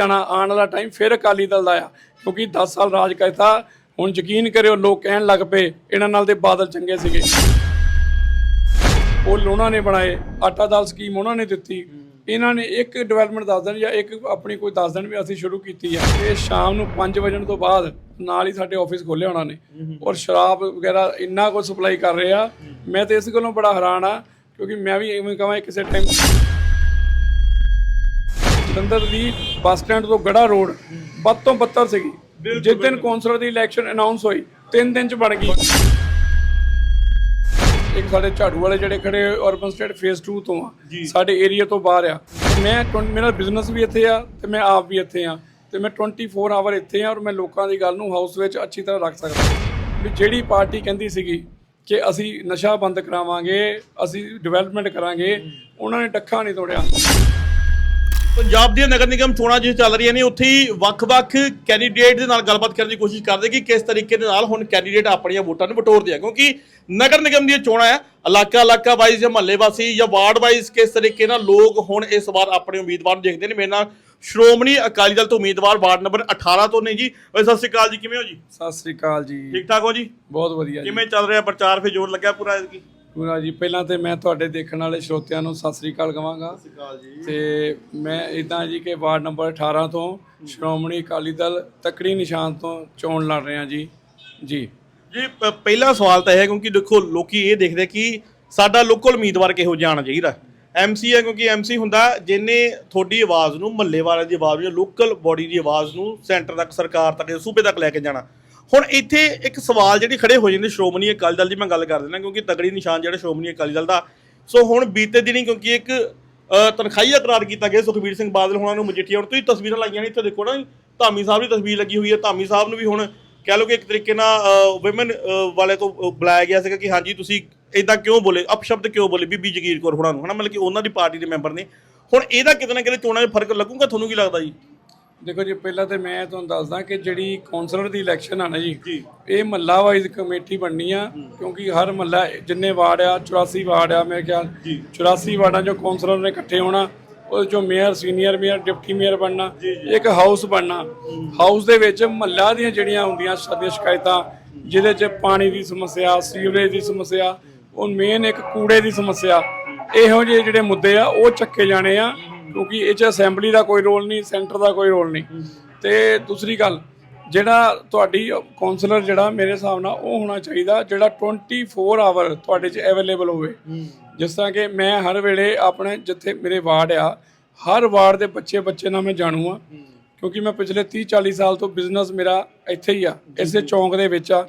ਜਾਣਾ ਆਉਣ ਵਾਲਾ ਟਾਈਮ ਫਿਰ ਅਕਾਲੀ ਦਲ ਦਾ ਆ। ਕਿਉਂਕਿ 10 ਸਾਲ ਰਾਜ ਕੀਤਾ ਹੁਣ ਯਕੀਨ ਕਰਿਓ ਲੋਕ ਕਹਿਣ ਲੱਗ ਪਏ, ਇਹਨਾਂ ਨਾਲ ਦੇ ਬਾਦਲ ਚੰਗੇ ਸੀਗੇ। ਉਹ ਉਹਨਾਂ ਨੇ ਬਣਾਏ, ਆਟਾ ਦਾਲ ਸਕੀਮ ਉਹਨਾਂ ਨੇ ਦਿੱਤੀ। ਇਹਨਾਂ ਨੇ ਇੱਕ ਡਿਵੈਲਪਮੈਂਟ ਦੱਸ ਦੇਣ ਜਾਂ ਇੱਕ ਆਪਣੀ ਕੋਈ ਦੱਸ ਦੇਣ ਵੀ ਅਸੀਂ ਸ਼ੁਰੂ ਕੀਤੀ ਆ। ਇਹ ਸ਼ਾਮ ਨੂੰ 5 ਵਜੇ ਤੋਂ ਬਾਅਦ ਨਾਲ ਹੀ ਸਾਡੇ ਆਫਿਸ ਖੋਲੇ ਉਹਨਾਂ ਨੇ। ਔਰ ਸ਼ਰਾਬ ਵਗੈਰਾ ਇੰਨਾ ਕੁਝ ਸਪਲਾਈ ਕਰ ਰਹੇ ਆ। ਮੈਂ ਤੇ ਇਸ ਗੱਲੋਂ ਬੜਾ ਹੈਰਾਨ ਆ, ਕਿਉਂਕਿ ਮੈਂ ਵੀ ਇਵੇਂ ਕਹਾਂ ਕਿਸੇ ਟਾਈਮ ਜਲੰਧਰ ਦੀ ਬੱਸ ਸਟੈਂਡ ਤੋਂ ਗੜਾ ਰੋਡ ਵੱਧ ਤੋਂ ਬੱਤਰ ਸੀਗੀ। ਜਿਸ ਦਿਨ ਕੌਂਸਲਰ ਦੀ ਇਲੈਕਸ਼ਨ ਅਨਾਉਂਸ ਹੋਈ ਤਿੰਨ ਦਿਨ ਚ ਬਣ ਗਈ। ਇੱਕ ਸਾਡੇ ਝਾੜੂ ਵਾਲੇ ਜਿਹੜੇ ਖੜੇ ਅਰਬਨ ਸਟੇਟ ਫੇਸ 2 ਤੋਂ ਆ ਸਾਡੇ ਏਰੀਆ ਤੋਂ ਬਾਹਰ ਆ। ਮੈਂ ਮੇਰਾ ਬਿਜ਼ਨਸ ਵੀ ਇੱਥੇ ਆ ਤੇ ਮੈਂ ਆਪ ਵੀ ਇੱਥੇ ਆ। ਤੇ ਮੈਂ 24 ਆਵਰ ਇੱਥੇ ਆ ਔਰ ਮੈਂ ਲੋਕਾਂ ਦੀ ਗੱਲ ਨੂੰ ਹਾਊਸ ਵਿੱਚ ਅੱਛੀ ਤਰ੍ਹਾਂ ਰੱਖ ਸਕਦਾ। ਵੀ ਜਿਹੜੀ ਪਾਰਟੀ ਕਹਿੰਦੀ ਸੀਗੀ ਕਿ ਅਸੀਂ ਨਸ਼ਾ ਬੰਦ ਕਰਾਵਾਂਗੇ ਅਸੀਂ ਡਿਵੈਲਪਮੈਂਟ ਕਰਾਂਗੇ ਉਹਨਾਂ ਨੇ ਡੱਖਾ ਨਹੀਂ ਤੋੜਿਆ। ਪੰਜਾਬ ਦੀਆਂ ਨਗਰ ਨਿਗਮ ਚੋਣਾਂ ਜਿਸ ਚੱਲ ਰਹੀਆਂ ਨੇ ਉੱਥੇ ਹੀ ਵੱਖ-ਵੱਖ ਕੈਂਡੀਡੇਟ ਦੇ ਨਾਲ ਗੱਲਬਾਤ ਕਰਨ ਦੀ ਕੋਸ਼ਿਸ਼ ਕਰਦੇ ਕਿ ਕਿਸ ਤਰੀਕੇ ਦੇ ਨਾਲ ਹੁਣ ਕੈਂਡੀਡੇਟ ਆਪਣੀਆਂ ਵੋਟਾਂ ਨੂੰ ਬਟੋਰਦੇ ਆ ਕਿਉਂਕਿ ਨਗਰ ਨਿਗਮ ਦੀਆਂ ਚੋਣਾਂ ਹੈ ਇਲਾਕਾ ਇਲਾਕਾ ਵਾਈਜ਼ ਜਾਂ ਮਹੱਲੇ ਵਾਸੀ ਜਾਂ ਵਾਰਡ ਵਾਈਜ਼ ਕਿਸ ਤਰੀਕੇ ਨਾਲ ਲੋਕ ਹੁਣ ਇਸ ਵਾਰ ਆਪਣੇ ਉਮੀਦਵਾਰ ਨੂੰ ਦੇਖਦੇ ਨੇ। ਮੇਰੇ ਨਾਲ ਸ਼੍ਰੋਮਣੀ ਅਕਾਲੀ ਦਲ ਤੋਂ ਉਮੀਦਵਾਰ ਵਾਰਡ ਨੰਬਰ 18 ਤੋਂ ਨੇ ਜੀ। ਸਤਿ ਸ਼੍ਰੀ ਅਕਾਲ ਜੀ ਕਿਵੇਂ ਹੋ ਜੀ? ਸਤਿ ਸ੍ਰੀ ਅਕਾਲ ਜੀ। ਠੀਕ ਠਾਕ ਹੋ ਜੀ? ਬਹੁਤ ਵਧੀਆ ਜੀ। ਕਿਵੇਂ ਚੱਲ ਰਿਹਾ ਪ੍ਰਚਾਰ? ਫੇ ਜੋਰ ਲੱਗਿਆ ਪੂਰਾ ਐਤਕੀ ਪੂਰਾ ਜੀ ਪਹਿਲਾਂ ਤੇ ਮੈਂ ਤੁਹਾਡੇ ਦੇਖਣ ਵਾਲੇ ਸਰੋਤਿਆਂ ਨੂੰ ਸਤਿ ਸ੍ਰੀ ਅਕਾਲ ਕਵਾਂਗਾ ਅਕਾਲ ਜੀ। ਤੇ ਮੈਂ ਇਦਾਂ ਜੀ ਕਿ ਵਾਰਡ ਨੰਬਰ 18 ਤੋਂ ਸ਼੍ਰੋਮਣੀ ਅਕਾਲੀ ਦਲ ਤਕੜੀ ਨਿਸ਼ਾਨ ਤੋਂ ਚੋਣ ਲੜ ਰਹੇ ਹਾਂ ਜੀ। ਜੀ ਜੀ ਪਹਿਲਾ ਸਵਾਲ ਤਾਂ ਇਹ ਹੈ ਕਿਉਂਕਿ ਦੇਖੋ ਲੋਕੀ ਇਹ ਦੇਖਦੇ ਕਿ ਸਾਡਾ ਲੋਕਲ ਉਮੀਦਵਾਰ ਕਿਹੋ ਜਿਹਾ ਆਉਣਾ ਚਾਹੀਦਾ। ਐਮਸੀ ਹੈ ਕਿਉਂਕਿ ਐਮਸੀ ਹੁੰਦਾ ਜਿਹਨੇ ਤੁਹਾਡੀ ਆਵਾਜ਼ ਨੂੰ ਮਹੱਲੇ ਵਾਲਿਆਂ ਦੀ ਆਵਾਜ਼ ਨੂੰ ਲੋਕਲ ਬੋਡੀ ਦੀ ਆਵਾਜ਼ ਨੂੰ ਸੈਂਟਰ ਤੱਕ ਸਰਕਾਰ ਤੱਕ ਸੂਬੇ ਤੱਕ ਲੈ ਕੇ ਜਾਣਾ। ਹੁਣ ਇੱਥੇ ਇੱਕ ਸਵਾਲ ਜਿਹੜੀ ਖੜੇ ਹੋ ਜਾਂਦੇ ਸ਼੍ਰੋਮਣੀ ਅਕਾਲੀ ਦਲ ਦੀ ਮੈਂ ਗੱਲ ਕਰ ਦਿੰਦਾ ਕਿਉਂਕਿ ਤਗੜੀ ਨਿਸ਼ਾਨ ਜਿਹੜਾ ਸ਼੍ਰੋਮਣੀ ਅਕਾਲੀ ਦਲ ਦਾ। ਸੋ ਹੁਣ ਬੀਤੇ ਦਿਨੀ ਕਿਉਂਕਿ ਇੱਕ ਅ, ਤਨਖਾਹੀਆ ਕੀਤਾ ਗਿਆ ਸੁਖਬੀਰ ਸਿੰਘ ਬਾਦਲ ਹੋਣਾ ਨੂੰ ਮਜੀਠੀਆ ਹੁਣ ਤੁਸੀਂ ਤਸਵੀਰਾਂ ਲਾਈਆਂ ਨੇ ਇੱਥੇ ਦੇਖੋ ਨਾ ਧਾਮੀ ਸਾਹਿਬ ਦੀ ਤਸਵੀਰ ਲੱਗੀ ਹੋਈ ਹੈ। ਧਾਮੀ ਸਾਹਿਬ ਨੂੰ ਵੀ ਹੁਣ ਕਹਿ ਲਓ ਕਿ ਇੱਕ ਤਰੀਕੇ ਨਾਲ ਔਮਨ ਵਾਲੇ ਤੋਂ ਬੁਲਾਇਆ ਗਿਆ ਸੀਗਾ ਕਿ ਹਾਂਜੀ ਤੁਸੀਂ ਇਦਾਂ ਕਿਉਂ ਬੋਲੇ ਅਪਸ਼ਬਦ ਕਿਉਂ ਬੋਲੇ ਬੀਬੀ ਜਗੀਰ ਕੌਰ ਹੋਣਾ ਨੂੰ ਹਨਾ? ਮਤਲਬ ਕਿ ਉਹਨਾਂ ਦੀ ਪਾਰਟੀ ਦੇ ਮੈਂਬਰ ਨੇ। ਹੁਣ ਇਹਦਾ ਕਿਤੇ ਨਾ ਕਿਤੇ ਚੋਣਾਂ 'ਚ ਫ਼ਰਕ ਲੱਗੂਗਾ? ਤੁਹਾਨੂੰ ਕੀ ਲੱਗਦਾ ਜੀ? ਦੇਖੋ ਜੀ ਪਹਿਲਾਂ ਤੇ ਮੈਂ ਤੁਹਾਨੂੰ ਦੱਸਦਾ ਕਿ ਜਿਹੜੀ ਕੌਂਸਲਰ ਦੀ ਇਲੈਕਸ਼ਨ ਆ ਨਾ ਜੀ ਜੀ। ਇਹ ਮਹੱਲਾ ਵਾਈਜ਼ ਕਮੇਟੀ ਬਣਨੀ ਆ ਕਿਉਂਕਿ ਹਰ ਮਹੱਲਾ ਜਿੰਨੇ ਵਾਰਡ ਆ 84 ਵਾਰਡ ਆ ਮੇਰੇ ਖਿਆਲ 84 ਵਾਰਡਾਂ ਚੋਂ ਕੌਂਸਲਰ ਨੇ ਇਕੱਠੇ ਹੋਣਾ ਉਹਦੇ ਚੋਂ mayor senior mayor deputy mayor ਬਣਨਾ ਇੱਕ ਹਾਊਸ ਬਣਨਾ। ਹਾਊਸ ਦੇ ਵਿੱਚ ਮਹੱਲਾ ਦੀਆਂ ਜਿਹੜੀਆਂ ਹੁੰਦੀਆਂ ਸਾਡੀਆਂ ਸ਼ਿਕਾਇਤਾਂ ਜਿਹਦੇ 'ਚ ਪਾਣੀ ਦੀ ਸਮੱਸਿਆ ਸੀਵਰੇਜ ਦੀ ਸਮੱਸਿਆ ਉਹ ਮੇਨ ਇੱਕ ਕੂੜੇ ਦੀ ਸਮੱਸਿਆ ਇਹੋ ਜਿਹੇ ਜਿਹੜੇ ਮੁੱਦੇ ਆ ਉਹ ਚੱਕੇ ਜਾਣੇ ਆ। ਕਿਉਂਕਿ ਇਹ 'ਚ ਅਸੈਂਬਲੀ ਦਾ ਕੋਈ ਰੋਲ ਨਹੀਂ ਸੈਂਟਰ ਦਾ ਕੋਈ ਰੋਲ ਨਹੀਂ। ਤੇ ਦੂਸਰੀ ਗੱਲ, ਜਿਹੜਾ ਤੁਹਾਡੀ ਕਾਉਂਸਲਰ ਜਿਹੜਾ ਮੇਰੇ ਹਿਸਾਬ ਨਾਲ ਉਹ ਹੋਣਾ ਚਾਹੀਦਾ, ਜਿਹੜਾ 24 ਆਵਰ ਤੁਹਾਡੇ 'ਚ ਅਵੇਲੇਬਲ ਹੋਵੇ। ਜਿਸ ਤਰ੍ਹਾਂ ਕਿ ਮੈਂ ਹਰ ਵੇਲੇ ਆਪਣੇ ਜਿੱਥੇ ਮੇਰੇ ਵਾਰਡ ਆ, ਹਰ ਵਾਰਡ ਦੇ ਬੱਚੇ ਬੱਚੇ ਨਾਲ ਮੈਂ ਜਾਣੂ ਆ। ਕਿਉਂਕਿ ਮੈਂ ਪਿਛਲੇ 30 40 ਸਾਲ ਤੋਂ ਬਿਜ਼ਨਸ ਮੇਰਾ ਇੱਥੇ ਹੀ ਆ ਇਸੇ ਚੌਂਕ ਦੇ ਵਿੱਚ ਆ।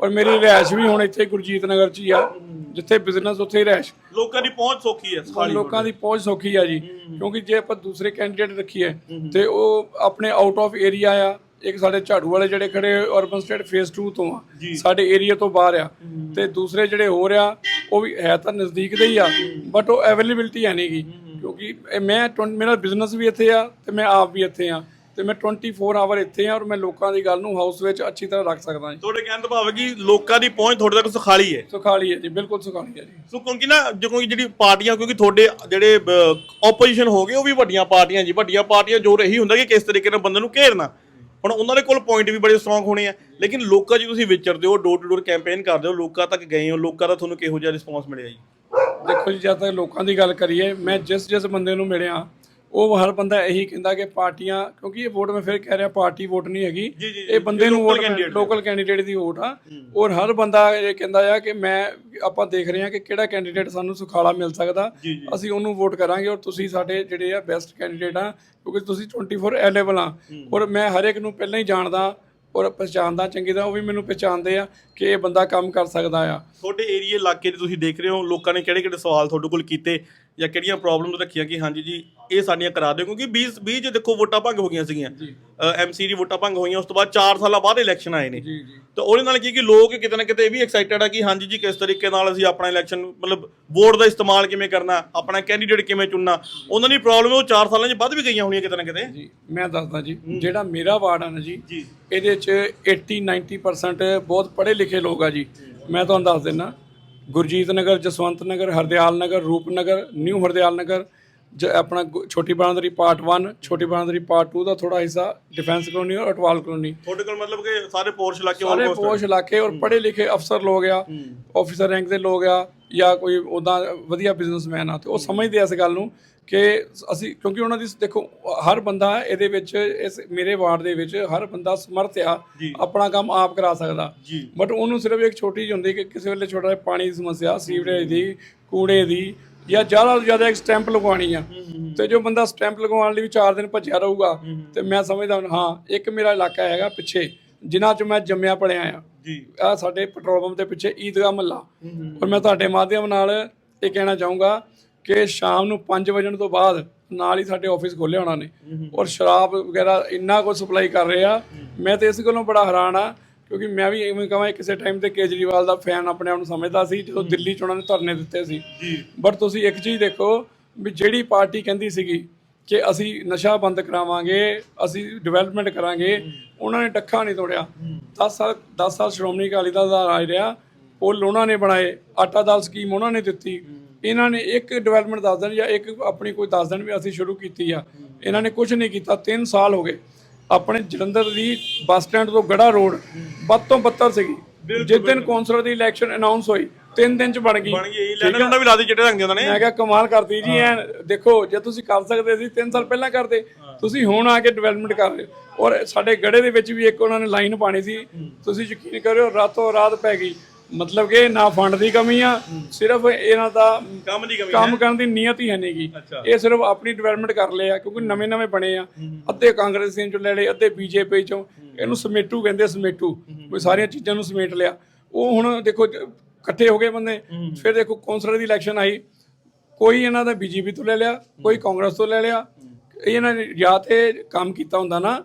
ਔਰ ਮੇਰੀ ਰਿਹਾਇਸ਼ ਵੀ ਹੁਣ ਇੱਥੇ ਗੁਰਜੀਤ ਨਗਰ 'ਚ ਹੀ ਆ ਜਿੱਥੇ ਬਿਜ਼ਨਸ ਉੱਥੇ ਹੀ ਰਿਹਾਇਸ਼। ਲੋਕਾਂ ਦੀ ਪਹੁੰਚ ਸੌਖੀ ਹੈ ਪਰ ਲੋਕਾਂ ਦੀ ਪਹੁੰਚ ਸੌਖੀ ਆ ਜੀ ਕਿਉਂਕਿ ਜੇ ਆਪਾਂ ਦੂਸਰੇ ਕੈਂਡੀਡੇਟ ਰੱਖੀਏ ਤੇ ਉਹ ਆਪਣੇ ਆਊਟ ਆਫ ਏਰੀਆ ਆ ਇੱਕ ਸਾਡੇ ਝਾੜੂ ਵਾਲੇ ਜਿਹੜੇ ਖੜੇ ਅਰਬਨ ਸਟੇਟ ਫੇਸ 2 ਤੋਂ ਆ ਸਾਡੇ ਏਰੀਆ ਤੋਂ ਬਾਹਰ ਆ ਤੇ ਦੂਸਰੇ ਜਿਹੜੇ ਹੋ ਰਿਹਾ ਉਹ ਵੀ ਹੈ ਤਾਂ ਨਜ਼ਦੀਕ ਦੇ ਹੀ ਆ ਬਟ ਉਹ ਅਵੇਲੇਬਿਲਟੀ ਹੈ ਨਹੀਂਗੀ ਕਿਉਂਕਿ ਮੈਂ ਮੇਰਾ ਬਿਜ਼ਨਸ ਵੀ ਇੱਥੇ ਆ ਤੇ ਮੈਂ ਆਪ ਵੀ ਇੱਥੇ ਆ। ਤੇ ਮੈਂ 24 ਆਵਰ ਇੱਥੇ ਆ ਔਰ ਮੈਂ ਲੋਕਾਂ ਦੀ ਗੱਲ ਨੂੰ ਹਾਊਸ ਵਿੱਚ ਅੱਛੀ ਤਰ੍ਹਾਂ ਰੱਖ ਸਕਦਾ ਜੀ। ਤੁਹਾਡੇ ਕਹਿਣ ਦਾ ਭਾਵ ਹੈ ਕਿ ਲੋਕਾਂ ਦੀ ਪਹੁੰਚ ਤੁਹਾਡੇ ਤੱਕ ਸੁਖਾਲੀ ਹੈ? ਸੁਖਾਲੀ ਹੈ ਜੀ ਬਿਲਕੁਲ ਸੁਖਾਲੀ ਹੈ ਜੀ। ਸੋ ਕਿਉਂਕਿ ਨਾ ਜੋ ਕੋਈ ਜਿਹੜੀ ਪਾਰਟੀਆਂ ਕਿਉਂਕਿ ਤੁਹਾਡੇ ਜਿਹੜੇ ਆਪੋਜੀਸ਼ਨ ਹੋ ਗਏ ਉਹ ਵੀ ਵੱਡੀਆਂ ਪਾਰਟੀਆਂ ਜੀ। ਵੱਡੀਆਂ ਪਾਰਟੀਆਂ ਜੋ ਰਹੀ ਹੁੰਦਾ ਕਿ ਕਿਸ ਤਰੀਕੇ ਨਾਲ ਬੰਦੇ ਨੂੰ ਘੇਰਨਾ। ਹੁਣ ਉਹਨਾਂ ਦੇ ਕੋਲ ਪੁਆਇੰਟ ਵੀ ਬੜੇ ਸਟਰੋਂਗ ਹੋਣੇ ਆ। ਲੇਕਿਨ ਲੋਕਾਂ 'ਚ ਤੁਸੀਂ ਵਿਚਰਦੇ ਹੋ ਡੋਰ ਟੂ ਡੋਰ ਕੈਂਪੇਨ ਕਰਦੇ ਹੋ ਲੋਕਾਂ ਤੱਕ ਗਏ ਹੋ ਲੋਕਾਂ ਦਾ ਤੁਹਾਨੂੰ ਕਿਹੋ ਜਿਹਾ ਰਿਸਪੌਂਸ ਮਿਲਿਆ ਜੀ? ਦੇਖੋ ਜੀ ਜਦ ਤੱਕ ਲੋਕਾਂ ਦੀ ਗੱਲ ਕਰੀਏ ਮੈਂ ਜਿਸ ਜਿਸ ਬੰਦੇ ਨੂੰ ਮਿਲਿਆ ਉਹ ਹਰ ਬੰਦਾ ਇਹੀ ਕਹਿੰਦਾ ਕਿ ਪਾਰਟੀਆਂ ਕਿਉਂਕਿ ਇਹ ਵੋਟ ਮੈਂ ਫਿਰ ਕਹਿ ਰਿਹਾ ਪਾਰਟੀ ਵੋਟ ਨਹੀਂ ਹੈਗੀ। ਇਹ ਬੰਦੇ ਨੂੰ ਵੋਟ ਲੋਕਲ ਕੈਂਡੀਡੇਟ ਦੀ ਵੋਟ ਆ। ਔਰ ਹਰ ਬੰਦਾ ਇਹ ਕਹਿੰਦਾ ਆ ਕਿ ਮੈਂ ਆਪਾਂ ਦੇਖ ਰਹੇ ਹਾਂ ਕਿ ਕਿਹੜਾ ਕੈਂਡੀਡੇਟ ਸਾਨੂੰ ਸੁਖਾਲਾ ਮਿਲ ਸਕਦਾ। ਅਸੀਂ ਉਹਨੂੰ ਵੋਟ ਕਰਾਂਗੇ ਔਰ ਤੁਸੀਂ ਸਾਡੇ ਜਿਹੜੇ ਆ ਬੈਸਟ ਕੈਂਡੀਡੇਟ ਆ ਕਿਉਂਕਿ ਤੁਸੀਂ 24 ਅਵੇਲੇਬਲ ਆ। ਔਰ ਮੈਂ ਹਰ ਇੱਕ ਨੂੰ ਪਹਿਲਾਂ ਹੀ ਜਾਣਦਾ ਔਰ ਪਛਾਣਦਾ ਚੰਗੀ ਤਰ੍ਹਾਂ ਉਹ ਵੀ ਮੈਨੂੰ ਪਛਾਣਦੇ ਆ ਕਿ ਇਹ ਬੰਦਾ ਕੰਮ ਕਰ ਸਕਦਾ ਆ। ਤੁਹਾਡੇ ਏਰੀਆ ਇਲਾਕੇ 'ਚ ਤੁਸੀਂ ਦੇਖ ਰਹੇ ਹੋ ਲੋਕਾਂ ਨੇ ਕਿਹੜੇ ਕਿਹੜੇ ਸਵਾਲ ਤੁਹਾਡੇ ਕੋਲ ਕੀਤੇ ਜਾਂ ਕਿਹੜੀਆਂ ਪ੍ਰੋਬਲਮਸ ਰੱਖੀਆਂ ਕਿ ਹਾਂਜੀ ਜੀ ਇਹ ਸਾਡੀਆਂ ਕਰਾ ਦਿਓ ਕਿਉਂਕਿ 20 20 ਚ ਦੇਖੋ ਵੋਟਾਂ ਭੰਗ ਹੋ ਗਈਆਂ ਸੀਗੀਆਂ। ਐਮਸੀ ਦੀ ਵੋਟਾਂ ਭੰਗ ਹੋਈਆਂ ਉਸ ਤੋਂ ਬਾਅਦ 4 ਸਾਲਾਂ ਬਾਅਦ ਇਲੈਕਸ਼ਨ ਆਏ ਨੇ। ਜੀ ਜੀ। ਤਾਂ ਉਹਦੇ ਨਾਲ ਕੀ ਕਿ ਲੋਕ ਕਿਤੇ ਨਾ ਕਿਤੇ ਇਹ ਵੀ ਐਕਸਾਈਟਡ ਆ ਕਿ ਹਾਂਜੀ ਜੀ ਕਿਸ ਤਰੀਕੇ ਨਾਲ ਅਸੀਂ ਆਪਣਾ ਇਲੈਕਸ਼ਨ ਮਤਲਬ ਵੋਟ ਦਾ ਇਸਤੇਮਾਲ ਕਿਵੇਂ ਕਰਨਾ ਆਪਣਾ ਕੈਂਡੀਡੇਟ ਕਿਵੇਂ ਚੁਣਨਾ। ਉਹਨਾਂ ਦੀ ਪ੍ਰੋਬਲਮ ਉਹ 4 ਸਾਲਾਂ 'ਚ ਵੱਧ ਵੀ ਗਈਆਂ ਹੋਣੀਆਂ ਕਿਤੇ ਨਾ ਕਿਤੇ। ਜੀ ਮੈਂ ਦੱਸਦਾ ਜੀ ਜਿਹੜਾ ਮੇਰਾ ਵਾਰਡ ਆ ਨਾ ਜੀ ਜੀ। ਇਹਦੇ ਚ 80 90% ਬਹੁਤ ਪੜ੍ਹੇ ਲਿਖੇ ਲੋਕ ਆ ਜੀ। ਮੈਂ ਤੁਹਾਨੂੰ ਦੱਸ ਦਿੰਨਾ ਗੁਰਜੀਤ ਨਗਰ ਜਸਵੰਤ ਨਗਰ ਹਰਦਿਆਲ ਨਗਰ ਰੂਪਨਗਰ ਨਿਊ ਹਰਦਿਆਲ ਨਗਰ ਜ ਆਪਣਾ ਗੁ- ਛੋਟੀ ਬਾਂਦਰੀ ਪਾਰਟ 1 ਛੋਟੀ ਬਾਂਦਰੀ ਪਾਰਟ 2 ਦਾ ਥੋੜਾ ਹਿੱਸਾ ਡਿਫੈਂਸ ਕਲੋਨੀ ਔਰ ਅਟਵਾਲ ਕਲੋਨੀ। ਤੁਹਾਡੇ ਕੋਲ ਮਤਲਬ ਕਿ ਸਾਰੇ ਪੋਰਸ਼ ਇਲਾਕੇ ਸਾਰੇ almost ਪੋਸ਼ ਇਲਾਕੇ ਔਰ ਪੜ੍ਹੇ ਲਿਖੇ ਅਫਸਰ ਲੋਕ ਆ ਆਫੀਸਰ ਰੈਂਕ ਦੇ ਲੋਕ ਆ ਜਾਂ ਕੋਈ ਉਦਾਂ ਵਧੀਆ ਬਿਜ਼ਨਸਮੈਨ ਆ ਤੇ ਉਹ ਸਮਝਦੇ ਆ ਇਸ ਗੱਲ ਨੂੰ ਕਿ ਅਸੀਂ ਕਿਉਂਕਿ ਉਹਨਾਂ ਦੀ ਦੇਖੋ ਹਰ ਬੰਦਾ ਇਹਦੇ ਵਿੱਚ ਇਸ ਮੇਰੇ ਵਾਰਡ ਦੇ ਵਿੱਚ ਹਰ ਬੰਦਾ ਸਮਰਥ ਆ ਆਪਣਾ ਕੰਮ ਆਪ ਕਰਾ ਸਕਦਾ। ਜੀ। ਬਟ ਉਹਨੂੰ ਸਿਰਫ ਇੱਕ ਛੋਟੀ ਜਿਹੀ ਹੁੰਦੀ ਕਿ ਕਿਸੇ ਵੇਲੇ ਛੋਟਾ ਜਿਹਾ ਪਾਣੀ ਦੀ ਸਮੱਸਿਆ ਸੀਵਰੇਜ ਦੀ ਕੂੜੇ ਦੀ ਜਾਂ ਜ਼ਿਆਦਾ ਤੋਂ ਜ਼ਿਆਦਾ ਇੱਕ ਸਟੈਂਪ ਲਗਵਾਉਣੀ ਆ। ਤੇ ਜੋ ਬੰਦਾ ਸਟੈਂਪ ਲਗਵਾਉਣ ਲਈ ਵੀ 4 ਦਿਨ ਭੱਜਿਆ ਰਹੂਗਾ ਤੇ ਮੈਂ ਸਮਝਦਾ ਹਾਂ ਇੱਕ ਮੇਰਾ ਇਲਾਕਾ ਹੈਗਾ ਪਿੱਛੇ ਜਿਨ੍ਹਾਂ ਚ ਮੈਂ ਜੰਮਿਆ ਪੜਿਆ ਆ। ਜੀ। ਆ ਸਾਡੇ ਪੈਟਰੋਲ ਪੰਪ ਦੇ ਪਿੱਛੇ ਈਦਗਾਹ ਮਹੱਲਾ। ਔਰ ਮੈਂ ਤੁਹਾਡੇ ਮਾਧਿਅਮ ਨਾਲ ਇਹ ਕਹਿਣਾ ਚਾਹੂੰਗਾ ਕਿ ਸ਼ਾਮ ਨੂੰ 5 ਵਜੇ ਤੋਂ ਬਾਅਦ ਨਾਲ ਹੀ ਸਾਡੇ ਆਫਿਸ ਖੋਲੇ ਹੋਣਾ ਨੇ। ਔਰ ਸ਼ਰਾਬ ਵਗੈਰਾ ਇੰਨਾ ਕੁਝ ਸਪਲਾਈ ਕਰ ਰਹੇ ਆ। ਮੈਂ ਤੇ ਇਸ ਗੱਲੋਂ ਬੜਾ ਹੈਰਾਨ ਆ ਕਿਉਂਕਿ ਮੈਂ ਵੀ ਇਵੇਂ ਕਹਾਂ ਕਿਸੇ ਟਾਈਮ ਤੇ ਕੇਜਰੀਵਾਲ ਦਾ ਫੈਨ ਆਪਣੇ ਆਪ ਨੂੰ ਸਮਝਦਾ ਸੀ ਜਦੋਂ ਦਿੱਲੀ ਚ ਉਹਨਾਂ ਨੇ ਧਰਨੇ ਦਿੱਤੇ ਸੀ। ਬਟ ਤੁਸੀਂ ਇੱਕ ਚੀਜ਼ ਦੇਖੋ ਵੀ ਜਿਹੜੀ ਪਾਰਟੀ ਕਹਿੰਦੀ ਸੀਗੀ ਕਿ ਅਸੀਂ ਨਸ਼ਾ ਬੰਦ ਕਰਾਵਾਂਗੇ ਅਸੀਂ ਡਿਵੈਲਪਮੈਂਟ ਕਰਾਂਗੇ ਉਹਨਾਂ ਨੇ ਡੱਖਾ ਨਹੀਂ ਤੋੜਿਆ। 10 ਸਾਲ 10 ਸਾਲ ਸ਼੍ਰੋਮਣੀ ਅਕਾਲੀ ਦਲ ਦਾ ਰਾਜ ਰਿਹਾ ਪੁੱਲ ਉਹਨਾਂ ਨੇ ਬਣਾਏ ਆਟਾ ਦਾਲ ਸਕੀਮ ਉਹਨਾਂ ਨੇ ਦਿੱਤੀ। ਇਹਨਾਂ ਨੇ ਇੱਕ ਡਿਵੈਲਪਮੈਂਟ ਦੱਸ ਦੇਣ ਜਾਂ ਇੱਕ ਆਪਣੀ ਕੋਈ ਦੱਸ ਦੇਣ ਵੀ ਅਸੀਂ ਸ਼ੁਰੂ ਕੀਤੀ ਆ। ਇਹਨਾਂ ਨੇ ਕੁਝ ਨਹੀਂ ਕੀਤਾ 3 ਸਾਲ ਹੋ ਗਏ। ਆਪਣੇ ਜਲੰਧਰ ਦੀ ਬੱਸ ਸਟੈਂਡ ਤੋਂ ਗੜਾ ਰੋਡ ਵੱਧ ਤੋਂ ਬੱਤਰ ਸੀਗੀ। ਜਿਸ ਦਿਨ ਕੌਂਸਲਰ ਦੀ ਇਲੈਕਸ਼ਨ ਅਨਾਉਂਸ ਹੋਈ 3 ਦਿਨ ਚ ਬਣ ਗਈ। ਬਣ ਗਈ। ਲੈਣਾ ਵੀ ਦੇ ਚਿੱਟੇ ਰੰਗ ਦੇ ਉਹਨਾਂ ਨੇ। ਮੈਂ ਕਿਹਾ ਕਮਾਲ ਕਰਦੀ ਜੀ ਐ ਦੇਖੋ ਜੇ ਤੁਸੀਂ ਕਰ ਸਕਦੇ ਸੀ 3 ਸਾਲ ਪਹਿਲਾਂ ਕਰਦੇ। ਤੁਸੀਂ ਹੁਣ ਆ ਕੇ ਡਿਵੈਲਪਮੈਂਟ ਕਰ ਰਹੇ। ਔਰ ਸਾਡੇ ਗੜੇ ਦੇ ਵਿੱਚ ਵੀ ਇੱਕ ਉਹਨਾਂ ਨੇ ਲਾਈਨ ਪਾਣੀ ਸੀ। ਤੁਸੀਂ ਯਕੀਨ ਕਰਿਓ ਰਾਤੋਂ ਰਾਤ ਪੈ ਗਈ। ਮਤਲਬ ਕਿ ਨਾ ਫੰਡ ਦੀ ਕਮੀ ਆ ਸਿਰਫ ਇਹਨਾਂ ਦਾ ਕੰਮ ਦੀ ਕਮੀ ਕੰਮ ਕਰਨ ਦੀ ਨੀਅਤ ਹੀ ਹੈ ਨਹੀਂਗੀ। ਇਹ ਸਿਰਫ ਆਪਣੀ ਡਿਵੈਲਪਮੈਂਟ ਕਰ ਲਏ ਆ ਕਿਉਂਕਿ ਨਵੇਂ ਨਵੇਂ ਬਣੇ ਆ। ਅੱਧੇ ਕਾਂਗਰਸੀਆਂ ਚੋਂ ਲੈ ਲਏ ਅੱਧੇ ਬੀਜੇਪੀ ਚੋਂ। ਇਹਨੂੰ ਸਮੇਟੂ ਕਹਿੰਦੇ ਸਮੇਟੂ। ਕੋਈ ਸਾਰੀਆਂ ਚੀਜ਼ਾਂ ਨੂੰ ਸਮੇਟ ਲਿਆ। ਉਹ ਹੁਣ ਦੇਖੋ ਇਕੱਠੇ ਹੋ ਗਏ ਬੰਦੇ। ਫਿਰ ਦੇਖੋ ਕੌਂਸਲਰ ਦੀ ਇਲੈਕਸ਼ਨ ਆਈ। ਕੋਈ ਇਹਨਾਂ ਦਾ ਬੀਜੇਪੀ ਤੋਂ ਲੈ ਲਿਆ ਕੋਈ ਕਾਂਗਰਸ ਤੋਂ ਲੈ ਲਿਆ। ਇਹਨਾਂ ਨੇ ਜਾਂ ਤੇ ਕੰਮ ਕੀਤਾ ਹੁੰਦਾ ਨਾ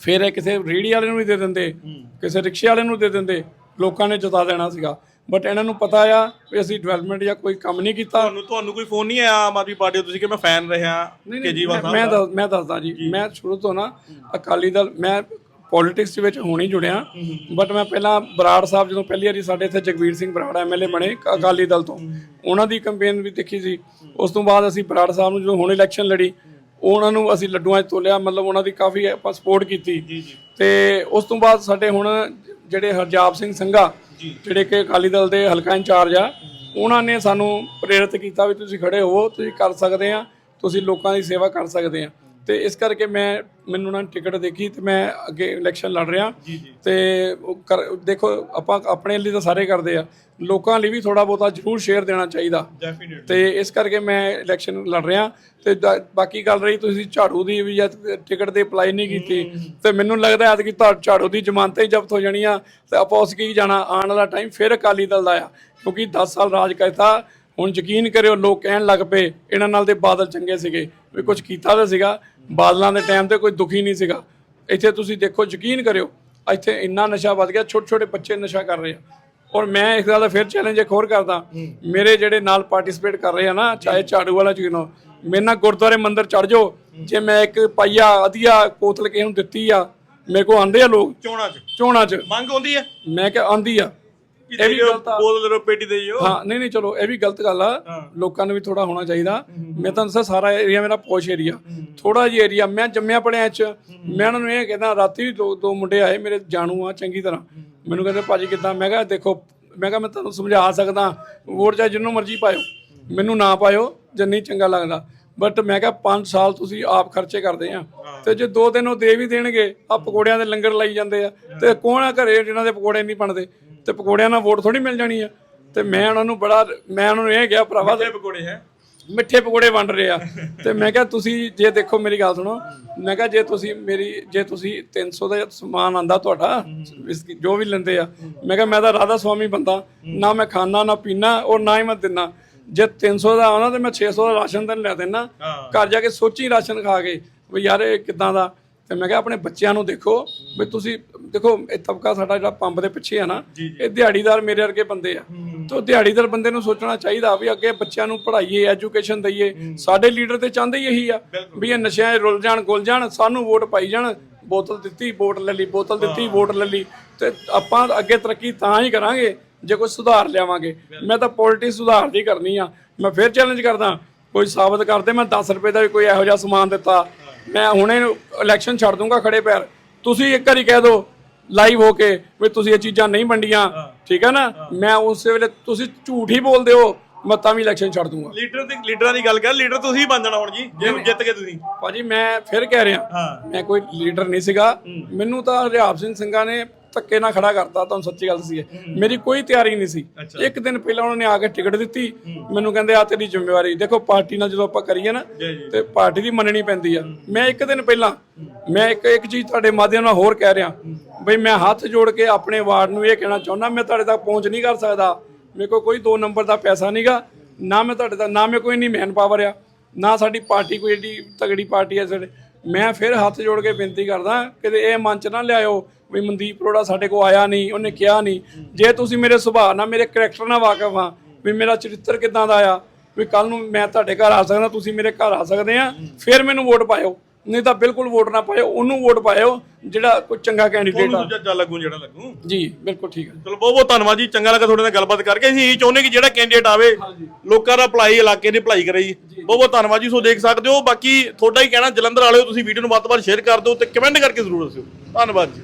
ਫਿਰ ਇਹ ਕਿਸੇ ਰੇੜੀ ਵਾਲੇ ਨੂੰ ਵੀ ਦੇ ਦਿੰਦੇ ਕਿਸੇ ਰਿਕਸ਼ੇ ਵਾਲੇ ਨੂੰ ਦੇ ਦਿੰਦੇ। ਲੋਕਾਂ ਨੇ ਜਿਤਾ ਦੇਣਾ ਸੀਗਾ। ਬਟ ਇਹਨਾਂ ਨੂੰ ਪਤਾ ਆ ਵੀ ਅਸੀਂ ਡਿਵੈਲਪਮੈਂਟ ਜਾਂ ਕੋਈ ਕੰਮ ਨਹੀਂ ਕੀਤਾ। ਤੁਹਾਨੂੰ ਤੁਹਾਨੂੰ ਕੋਈ ਫੋਨ ਨਹੀਂ ਆਇਆ ਆਮ ਆਦਮੀ ਪਾਰਟੀ ਤੋਂ ਤੁਸੀਂ ਕਿ ਮੈਂ ਫੈਨ ਰਿਹਾ ਕੇਜੀਵਾਲ ਮੈਂ- ਮੈਂ ਦੱਸ- ਮੈਂ ਦੱਸਦਾ ਜੀ। ਮੈਂ ਸ਼ੁਰੂ ਤੋਂ ਨਾ ਅਕਾਲੀ ਦਲ ਮੈਂ ਪੋਲਿਟਿਕਸ ਵਿੱਚ ਹੁਣ ਹੀ ਜੁੜਿਆ। ਬਟ ਮੈਂ ਪਹਿਲਾਂ ਬਰਾੜ ਸਾਹਿਬ ਜਦੋਂ ਪਹਿਲੀ ਵਾਰੀ ਸਾਡੇ ਇੱਥੇ ਜਗਵੀਰ ਸਿੰਘ ਬਰਾੜ ਐਮਐਲਏ ਬਣੇ ਕ- ਅਕਾਲੀ ਦਲ ਤੋਂ। ਉਹਨਾਂ ਦੀ ਕੈਂਪੇਨ ਵੀ ਦੇਖੀ ਸੀ। ਉਸ ਤੋਂ ਬਾਅਦ ਅਸੀਂ ਬਰਾੜ ਸਾਹਿਬ ਨੂੰ ਜਦੋਂ ਹੁਣ ਇਲੈਕਸ਼ਨ ਲੜੀ ਉਹਨਾਂ ਨੂੰ ਅਸੀਂ ਲੱਡੂਆਂ 'ਚ ਤੋਲਿਆ। ਮਤਲਬ ਉਹਨਾਂ ਦੀ ਕਾਫੀ ਆਪਾਂ ਸਪੋਰਟ ਕੀਤੀ। ਤੇ ਉਸ ਤੋਂ ਬਾਅਦ ਸਾਡੇ ਹੁਣ ਜਿਹੜੇ ਹਰਜਾਬ ਸਿੰਘ ਸੰਘਾ ਜਿਹੜੇ ਕਿ ਅਕਾਲੀ ਦਲ ਦੇ ਹਲਕਾ ਇੰਚਾਰਜ ਆ ਉਹਨਾਂ ਨੇ ਸਾਨੂੰ ਪ੍ਰੇਰਿਤ ਕੀਤਾ ਵੀ ਤੁਸੀਂ ਖੜੇ ਹੋਵੋ ਤੁਸੀਂ ਕਰ ਸਕਦੇ ਆ ਤੁਸੀਂ ਲੋਕਾਂ ਦੀ ਸੇਵਾ ਕਰ ਸਕਦੇ ਆ। ਤੇ ਇਸ ਕਰਕੇ ਮੈਂ ਮੈਨੂੰ ਨੇ ਟਿਕਟ ਦੇਖੀ ਤੇ ਮੈਂ ਅੱਗੇ ਇਲੈਕਸ਼ਨ ਲੜ ਰਿਹਾ। ਤੇ ਉਹ ਦੇਖੋ ਆਪਾਂ ਆਪਣੇ ਲਈ ਤਾਂ ਸਾਰੇ ਕਰਦੇ ਆ। ਲੋਕਾਂ ਲਈ ਵੀ ਥੋੜਾ ਬਹੁਤਾ ਜ਼ਰੂਰ ਸ਼ੇਅਰ ਦੇਣਾ ਚਾਹੀਦਾ। ਤੇ ਇਸ ਕਰਕੇ ਮੈਂ ਇਲੈਕਸ਼ਨ ਲੜ ਰਿਹਾ। ਤੇ ਦਾ- ਬਾਕੀ ਗੱਲ ਰਹੀ ਤੁਸੀਂ ਝਾੜੂ ਦੀ ਵੀ ਜਾਂ ਟਿਕਟ ਤੇ ਅਪਲਾਈ ਨਹੀਂ ਕੀਤੀ ਤੇ ਮੈਨੂੰ ਲੱਗਦਾ ਐਤ ਕਿ ਝਾੜੂ ਦੀ ਜ਼ਮਾਨਤਾਂ ਹੀ ਜ਼ਬਤ ਹੋ ਜਾਣੀਆਂ। ਤੇ ਆਪਾਂ ਉਸ ਕੀ ਜਾਣਾ ਆਉਣ ਵਾਲਾ ਟਾਈਮ ਫਿਰ ਅਕਾਲੀ ਦਲ ਦਾ ਆ। ਕਿਉਂਕਿ 10 ਸਾਲ ਰਾਜ ਕਰਤਾ ਹੁਣ ਯਕੀਨ ਕਰਿਓ ਲੋਕ ਕਹਿਣ ਲੱਗ ਪਏ ਇਹਨਾਂ ਨਾਲ ਦੇ ਬਾਦਲ ਚੰਗੇ ਸੀਗੇ ਵੀ ਕੁਝ ਕੀਤਾ ਤਾਂ ਸੀਗਾ ਬਾਦਲਾਂ ਦੇ ਟਾਈਮ ਤੇ ਕੋਈ ਦੁਖੀ ਨਹੀਂ ਸੀਗਾ। ਇੱਥੇ ਤੁਸੀਂ ਦੇਖੋ ਯਕੀਨ ਕਰਿਓ ਇੱਥੇ ਇੰਨਾ ਨਸ਼ਾ ਵੱਧ ਗਿਆ ਛੋਟੇ ਛੋਟੇ ਬੱਚੇ ਨਸ਼ਾ ਕਰ ਰਹੇ ਆ। ਔਰ ਮੈਂ ਇਸ ਗੱਲ ਦਾ ਫਿਰ ਚੈਲੰਜ ਇੱਕ ਹੋਰ ਕਰਦਾ ਮੇਰੇ ਜਿਹੜੇ ਨਾਲ ਪਾਰਟਿਸਿਪੇਟ ਕਰ ਰਹੇ ਆ ਨਾ ਚਾਹੇ ਝਾੜੂ ਵਾਲਾ ਚੀਨੋ ਮੇਰੇ ਨਾਲ ਗੁਰਦੁਆਰੇ ਮੰਦਿਰ ਚੜ ਜਾਓ ਜੇ ਮੈਂ ਇੱਕ ਪਾਈਆ ਅਧੀਆ ਬੋਤਲ ਕਿਸੇ ਨੂੰ ਦਿੱਤੀ ਆ ਮੇਰੇ ਕੋ ਆਂਦੇ ਆ ਲੋਕ। ਚੋਣਾਂ 'ਚ। ਚੋਣਾਂ 'ਚ। ਮੰਗ ਆਉਂਦੀ ਹੈ ਮੈਂ ਕਿਹਾ ਆਂਦੀ ਆ। ਇਹ ਵੀ ਗਲਤ ਆ। ਬੋਲ ਦੇ ਪੇਟੀ ਦੇ ਜਿਓ ਹਾਂ ਨਹੀਂ ਨਹੀਂ ਚਲੋ ਇਹ ਵੀ ਗਲਤ ਗੱਲ ਆ। ਲੋਕਾਂ ਨੂੰ ਵੀ ਥੋੜਾ ਹੋਣਾ ਚਾਹੀਦਾ। ਮੈਂ ਤੁਹਾਨੂੰ ਦੱਸਾਂ ਸਾਰਾ ਏਰੀਆ ਮੇਰਾ ਪੋਸ਼ ਏਰੀਆ ਥੋੜਾ ਜਿਹਾ ਏਰੀਆ ਮੈਂ ਜੰਮਿਆ ਪੜਿਆ ਚ। ਮੈਂ ਉਹਨਾਂ ਨੂੰ ਇਹ ਕਹਿੰਦਾ ਰਾਤੀ ਵੀ ਦੋ ਦੋ ਮੁੰਡੇ ਆਏ ਮੇਰੇ ਜਾਣੂ ਆ ਚੰਗੀ ਤਰ੍ਹਾਂ। ਮੈਨੂੰ ਕਹਿੰਦੇ ਭਾਜੀ ਕਿੱਦਾਂ? ਮੈਂ ਕਿਹਾ ਦੇਖੋ ਮੈਂ ਕਿਹਾ ਮੈਂ ਤੁਹਾਨੂੰ ਸਮਝਾ ਸਕਦਾ। ਵੋਟ ਚਾਹੇ ਜਿੰਨੂੰ ਮਰਜ਼ੀ ਪਾਇਓ। ਮੈਨੂੰ ਨਾ ਪਾਇਓ ਜੇ ਨਹੀਂ ਚੰਗਾ ਲੱਗਦਾ। ਬਟ ਮੈਂ ਕਿਹਾ 5 ਸਾਲ ਤੁਸੀਂ ਆਪ ਖਰਚੇ ਕਰਦੇ ਆ। ਤੇ ਜੇ ਦੋ ਦਿਨ ਉਹ ਦੇ ਵੀ ਦੇਣਗੇ ਆ ਪਕੌੜਿਆਂ ਦੇ ਲੰਗਰ ਲਾਈ ਜਾਂਦੇ ਆ। ਤੇ ਕੌਣ ਆ ਘਰੇ ਜਿਨ੍ਹਾਂ ਦੇ ਪਕੌੜੇ ਨਹੀਂ ਬਣਦੇ? ਤੇ ਪਕੌੜਿਆਂ ਨਾਲ ਵੋਟ ਥੋੜੀ ਮਿਲ ਜਾਣੀ ਆ। ਤੇ ਮੈਂ ਉਹਨਾਂ ਨੂੰ ਬੜਾ ਮੈਂ ਉਹਨਾਂ ਨੂੰ ਇਹ ਕਿਹਾ ਭਰਾਵਾ ਇਹ ਪਕੌੜੇ ਹੈ। ਮਿੱਠੇ ਪਕੌੜੇ ਵੰਡ ਰਹੇ ਆ। ਤੇ ਮੈਂ ਕਿਹਾ ਤੁਸੀਂ ਜੇ ਦੇਖੋ ਮੇਰੀ ਗੱਲ ਸੁਣੋ ਮੈਂ ਕਿਹਾ ਜੇ ਤੁਸੀਂ ਮੇਰੀ ਜੇ ਤੁਸੀਂ 300 ਦਾ ਸਮਾਨ ਆਂਦਾ ਤੁਹਾਡਾ ਵਿਸਕੀ ਜੋ ਵੀ ਲੈਂਦੇ ਆ ਮੈਂ ਕਿਹਾ ਮੈਂ ਤਾਂ ਰਾਧਾ ਸੁਆਮੀ ਬੰਦਾ ਨਾ ਮੈਂ ਖਾਣਾ ਨਾ ਪੀਣਾ ਔਰ ਨਾ ਹੀ ਮੈਂ ਦਿੰਨਾ ਜੇ 300 ਦਾ ਆਉਣਾ ਤੇ ਮੈਂ 600 ਦਾ ਰਾਸ਼ਨ ਤਾਂ ਲੈ ਦੇਣਾ ਘਰ ਜਾ ਕੇ ਸੋਚੀ ਰਾਸ਼ਨ ਖਾ ਕੇ ਵੀ ਯਾਰ ਇਹ ਕਿਦਾਂ ਦਾ ਤੇ ਮੈਂ ਕਿਹਾ ਆਪਣੇ ਬੱਚਿਆਂ ਨੂੰ ਦੇਖੋ ਵੀ ਤੁਸੀਂ ਦੇਖੋ ਇਹ ਤਬਕਾ ਸਾਡਾ ਜਿਹੜਾ ਪੰਪ ਦੇ ਪਿੱਛੇ ਆ ਨਾ ਇਹ ਦਿਹਾੜੀਦਾਰ ਮੇਰੇ ਵਰਗੇ ਬੰਦੇ ਆ। ਤੋਂ ਦਿਹਾੜੀਦਾਰ ਬੰਦੇ ਨੂੰ ਸੋਚਣਾ ਚਾਹੀਦਾ ਵੀ ਅੱਗੇ ਬੱਚਿਆਂ ਨੂੰ ਪੜ੍ਹਾਈਏ ਐਜੂਕੇਸ਼ਨ ਦਈਏ। ਸਾਡੇ ਲੀਡਰ ਤੇ ਚਾਹੁੰਦੇ ਹੀ ਇਹੀ ਆ ਵੀ ਇਹ ਨਸ਼ਿਆਂ 'ਚ ਰੁੱਲ ਜਾਣ ਗੁੱਲ ਜਾਣ ਸਾਨੂੰ ਵੋਟ ਪਾਈ ਜਾਣ। ਬੋਤਲ ਦਿੱਤੀ ਵੋਟ ਲੈ ਲਈ ਬੋਤਲ ਦਿੱਤੀ ਵੋਟ ਲੈ ਲਈ। ਤੇ ਆਪਾਂ ਅੱਗੇ ਤਰੱਕੀ ਤਾਂ ਹੀ ਕਰਾਂਗੇ ਜੇ ਕੋਈ ਸੁਧਾਰ ਲਿਆਵਾਂਗੇ। ਮੈਂ ਤਾਂ ਪੋਲਿਟਿਕਸ ਸੁਧਾਰ ਦੀ ਕਰਨੀ ਆ। ਮੈਂ ਫਿਰ ਚੈਲੰਜ ਕਰਦਾ ਕੋਈ ਸਾਬਤ ਕਰਦੇ ਮੈਂ 10 ਰੁਪਏ ਦਾ ਵੀ ਕੋਈ ਇਹੋ ਜਿਹਾ ਸਮਾਨ ਦਿੱਤਾ। ਮੈਂ ਹੁਣੇ ਇਲੈਕਸ਼ਨ ਛੱਡ ਦੂੰਗਾ ਖੜੇ ਪੈਰ। ਤੁਸੀਂ ਇੱਕ ਵਾਰੀ ਕਹਿ ਦਿਓ ਲਾਈਵ ਹੋ ਕੇ ਵੀ ਤੁਸੀਂ ਇਹ ਚੀਜ਼ਾਂ ਨਹੀਂ ਵੰਡੀਆਂ। ਠੀਕ ਹੈ ਨਾ? ਮੈਂ ਉਸੇ ਵੇਲੇ ਤੁਸੀਂ ਝੂਠ ਹੀ ਬੋਲਦੇ ਹੋ ਮੈਂ ਤਾਂ ਵੀ ਇਲੈਕਸ਼ਨ ਛੱਡ ਦੂੰਗਾ। ਲੀਡਰ ਦੀ ਲੀਡਰਾਂ ਦੀ ਗੱਲ ਕਰ ਲੀਡਰ ਤੁਸੀਂ ਬਣ ਜਾਣਾ ਹੁਣ ਜੀ ਜੇ ਜਿੱਤ ਕੇ ਤੁਸੀਂ। ਭਾਜੀ ਮੈਂ ਫਿਰ ਕਹਿ ਰਿਹਾ। ਮੈਂ ਕੋਈ ਲੀਡਰ ਨਹੀਂ ਸੀਗਾ। ਮੈਨੂੰ ਤਾਂ ਹਰਿਆਬ ਸਿੰਘ ਸਿੰਘਾਂ ਨੇ ਧੱਕੇ ਨਾਲ ਖੜਾ ਕਰਤਾ ਤੁਹਾਨੂੰ ਸੱਚੀ ਗੱਲ ਸੀ ਮੇਰੀ ਕੋਈ ਤਿਆਰੀ ਨਹੀਂ ਸੀ। ਇੱਕ ਦਿਨ ਪਹਿਲਾਂ ਉਹਨਾਂ ਨੇ ਆ ਕੇ ਟਿਕਟ ਦਿੱਤੀ। ਮੈਨੂੰ ਕਹਿੰਦੇ ਆ ਤੇਰੀ ਜ਼ਿੰਮੇਵਾਰੀ। ਦੇਖੋ ਪਾਰਟੀ ਨਾਲ ਜਦੋਂ ਆਪਾਂ ਕਰੀਏ ਨਾ ਤੇ ਪਾਰਟੀ ਦੀ ਮੰਨਣੀ ਪੈਂਦੀ ਆ। ਮੈਂ ਇੱਕ ਦਿਨ ਪਹਿਲਾਂ ਮੈਂ ਇੱਕ ਇੱਕ ਚੀਜ਼ ਤੁਹਾਡੇ ਮਾਧਿਅਮ ਨਾਲ ਹੋਰ ਕਹਿ ਰਿਹਾ। ਬਈ ਮੈਂ ਹੱਥ ਜੋੜ ਕੇ ਆਪਣੇ ਵਾਰਡ ਨੂੰ ਇਹ ਕਹਿਣਾ ਚਾਹੁੰਦਾ ਮੈਂ ਤੁਹਾਡੇ ਤੱਕ ਪਹੁੰਚ ਨਹੀਂ ਕਰ ਸਕਦਾ। ਮੇਰੇ ਕੋਲ ਕੋਈ 2 ਨੰਬਰ ਦਾ ਪੈਸਾ ਨਹੀਂਗਾ। ਨਾ ਮੈਂ ਤੁਹਾਡੇ ਦਾ ਨਾ ਮੈਂ ਕੋਈ ਨਹੀਂ ਮੈਨ ਪਾਵਰ ਆ। ਨਾ ਸਾਡੀ ਪਾਰਟੀ ਕੋਈ ਏਡੀ ਤਗੜੀ ਪਾਰਟੀ ਹੈ ਸਾਡੇ। ਮੈਂ ਫਿਰ ਹੱਥ ਜੋੜ ਕੇ ਬੇਨਤੀ ਕਰਦਾ ਕਿ ਇਹ ਮਨ ਚ ਨਾ ਲਿਆਇਓ ਵੀ ਮਨਦੀਪ ਅਰੋੜਾ ਸਾਡੇ ਕੋ ਆਇਆ ਨਹੀਂ ਉਹਨੇ ਕਿਹਾ ਨਹੀਂ। ਜੇ ਤੁਸੀਂ ਮੇਰੇ ਸੁਭਾਅ ਨਾਲ ਮੇਰੇ ਕਰੈਕਟਰ ਨਾਲ ਵਾਕਿਫ ਆ ਵੀ ਮੇਰਾ ਚਰਿੱਤਰ ਕਿਦਾਂ ਦਾ ਆ ਵੀ ਕੱਲ ਨੂੰ ਮੈਂ ਤੁਹਾਡੇ ਘਰ ਆ ਸਕਦਾ ਤੁਸੀਂ ਮੇਰੇ ਘਰ ਆ ਸਕਦੇ ਆ ਫਿਰ ਮੈਨੂੰ ਵੋਟ ਪਾਇਓ। ਨਹੀਂ ਤਾਂ ਬਿਲਕੁਲ ਵੋਟ ਨਾ ਪਾਇਓ ਉਹਨੂੰ ਵੋਟ ਪਾਇਓ ਜਿਹੜਾ ਕੋਈ ਚੰਗਾ ਕੈਂਡੀਡੇਟ ਆ। ਦੂਜਾ ਲੱਗੂ ਜਿਹੜਾ ਲੱਗੂ। ਜੀ ਬਿਲਕੁਲ ਠੀਕ ਹੈ ਚਲੋ ਬਹੁਤ ਬਹੁਤ ਧੰਨਵਾਦ ਜੀ ਚੰਗਾ ਲੱਗਾ ਤੁਹਾਡੇ ਨਾਲ ਗੱਲਬਾਤ ਕਰਕੇ। ਅਸੀਂ ਇਹ ਚਾਹੁੰਦੇ ਕਿ ਜਿਹੜਾ ਕੈਂਡੀਡੇਟ ਆਵੇ ਲੋਕਾਂ ਦਾ ਭਲਾਈ ਇਲਾਕੇ ਦੀ ਭਲਾਈ ਕਰੇ ਜੀ। ਬਹੁਤ ਬਹੁਤ ਧੰਨਵਾਦ ਜੀ ਸੋ ਦੇਖ ਸਕਦੇ ਹੋ। ਬਾਕੀ ਤੁਹਾਡਾ ਹੀ ਕਹਿਣਾ ਜਲੰਧਰ ਵਾਲਿਓ ਤੁਸੀਂ ਵੀਡੀਓ ਨੂੰ ਵੱਧ ਤੋਂ ਵੱਧ ਸ਼ੇਅਰ ਕਰ ਦਿਓ ਤੇ ਕਮੈਂਟ ਕਰਕੇ ਜ਼ਰੂਰ ਦੱਸਿਓ। ਧੰਨਵਾਦ ਜੀ।